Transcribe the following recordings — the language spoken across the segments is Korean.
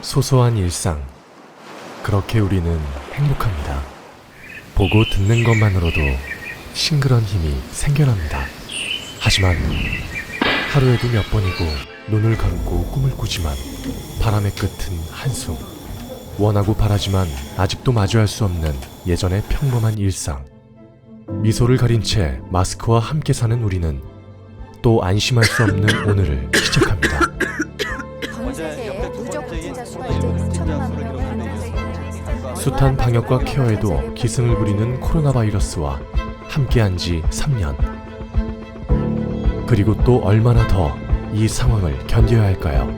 소소한 일상. 그렇게 우리는 행복합니다. 보고 듣는 것만으로도 싱그런 힘이 생겨납니다. 하지만 하루에도 몇 번이고 눈을 감고 꿈을 꾸지만 바람의 끝은 한숨. 원하고 바라지만 아직도 마주할 수 없는 예전의 평범한 일상. 미소를 가린 채 마스크와 함께 사는 우리는 또 안심할 수 없는 오늘을 시작 숱한 방역과 케어에도 기승을 부리는 코로나 바이러스와 함께한 지 3년. 그리고 또 얼마나 더 이 상황을 견뎌야 할까요?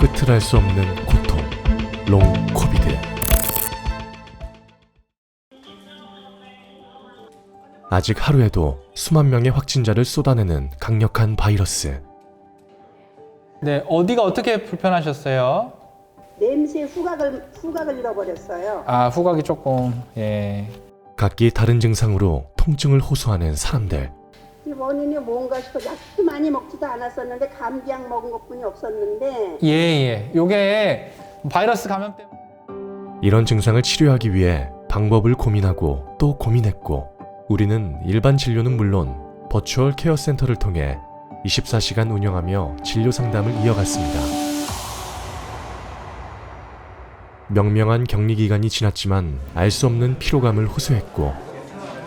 끝을 알 수 없는 고통, 롱 코비드. 아직 하루에도 수만 명의 확진자를 쏟아내는 강력한 바이러스. 네, 어디가 어떻게 불편하셨어요? 냄새 후각을 후각을 잃어버렸어요. 아, 후각이 조금 예. 각기 다른 증상으로 통증을 호소하는 사람들. 이 원인이 뭔가 싶어 약도 많이 먹지도 않았었는데 감기약 먹은 것뿐이 없었는데 예, 예. 요게 바이러스 감염 때문에 이런 증상을 치료하기 위해 방법을 고민하고 또 고민했고 우리는 일반 진료는 물론 버추얼 케어 센터를 통해 24시간 운영하며 진료 상담을 이어갔습니다. 명명한 격리 기간이 지났지만 알 수 없는 피로감을 호소했고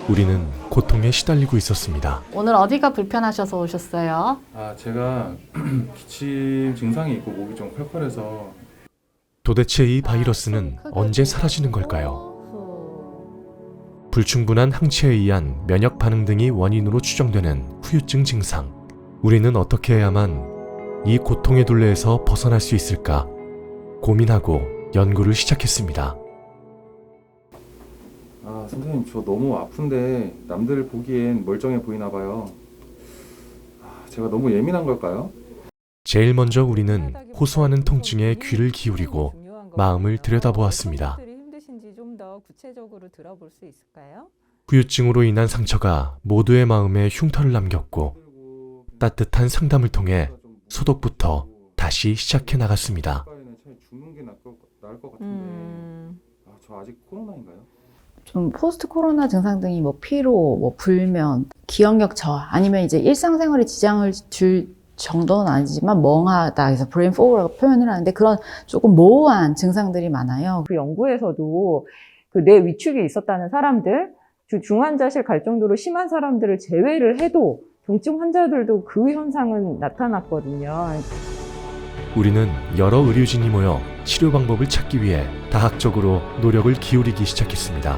우리는 고통에 시달리고 있었습니다. 오늘 어디가 불편하셔서 오셨어요? 아, 제가 기침 증상이 있고 목이 좀 컬컬해서 도대체 이 바이러스는 언제 사라지는 걸까요? 불충분한 항체에 의한 면역 반응 등이 원인으로 추정되는 후유증 증상. 우리는 어떻게 해야만 이 고통의 둘레에서 벗어날 수 있을까 고민하고 연구를 시작했습니다. 아, 선생님 저 너무 아픈데 남들 보기엔 멀쩡해 보이나 봐요. 아, 제가 너무 예민한 걸까요? 제일 먼저 우리는 호소하는 통증에 귀를 기울이고 마음을 들여다보았습니다. 힘드신지 좀 더 구체적으로 들어볼 수 있을까요? 후유증으로 인한 상처가 모두의 마음에 흉터를 남겼고 따뜻한 상담을 통해 소독부터 다시 시작해 나갔습니다. 가까이는 차라리 죽는 게 나을 것, 나을 것 같은데. 음, 아, 저 아직 코로나인가요? 좀 포스트 코로나 증상 등이 뭐 피로, 뭐 불면, 기억력 저하, 아니면 이제 일상생활에 지장을 줄 정도는 아니지만 멍하다 해서 브레인 포그라고 표현을 하는데 그런 조금 모호한 증상들이 많아요. 그 연구에서도 그 뇌 위축이 있었다는 사람들, 주- 중환자실 갈 정도로 심한 사람들을 제외를 해도 경증 환자들도 그 현상은 나타났거든요. 우리는 여러 의료진이 모여 치료 방법을 찾기 위해 다학적으로 노력을 기울이기 시작했습니다.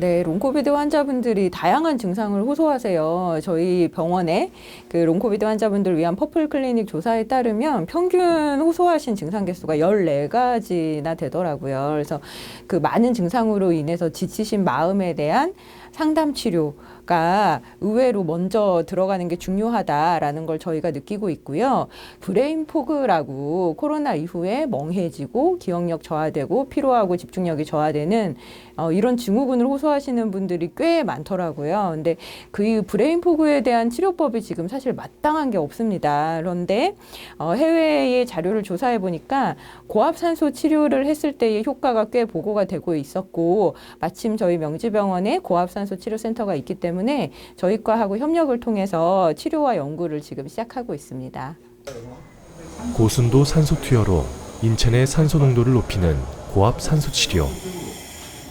네, 롱코비드 환자분들이 다양한 증상을 호소하세요. 저희 병원에 그 롱코비드 환자분들 위한 퍼플 클리닉 조사에 따르면 평균 호소하신 증상 개수가 14가지나 되더라고요. 그래서 그 많은 증상으로 인해서 지치신 마음에 대한 상담 치료가 의외로 먼저 들어가는 게 중요하다라는 걸 저희가 느끼고 있고요. 브레인 포그라고 코로나 이후에 멍해지고 기억력 저하되고 피로하고 집중력이 저하되는 어, 이런 증후군을 호소하시는 분들이 꽤 많더라고요. 근데 그 브레인 포그에 대한 치료법이 지금 사실 마땅한 게 없습니다. 그런데 어, 해외의 자료를 조사해 보니까 고압산소 치료를 했을 때의 효과가 꽤 보고가 되고 있었고 마침 저희 명지병원에 고압산소 치료센터가 있기 때문에 저희 과하고 협력을 통해서 치료와 연구를 지금 시작하고 있습니다. 고순도 산소 투여로 인체 내 산소 농도를 높이는 고압 산소 치료.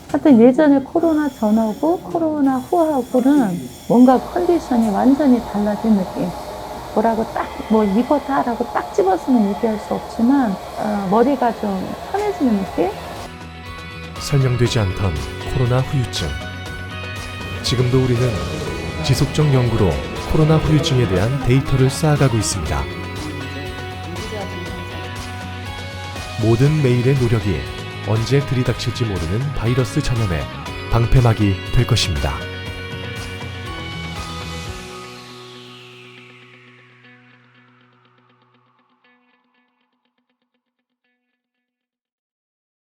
하여튼 예전에 코로나 전하고 코로나 후하고는 뭔가 컨디션이 완전히 달라진 느낌. 뭐라고 딱, 뭐 이거 다 라고 딱 집었으면 얘기할 수 없지만, 어, 머리가 좀 편해지는 느낌? 설명되지 않던 코로나 후유증. 지금도 우리는 지속적 연구로 코로나 후유증에 대한 데이터를 쌓아가고 있습니다. 모든 매일의 노력이 언제 들이닥칠지 모르는 바이러스 전염에 방패막이 될 것입니다.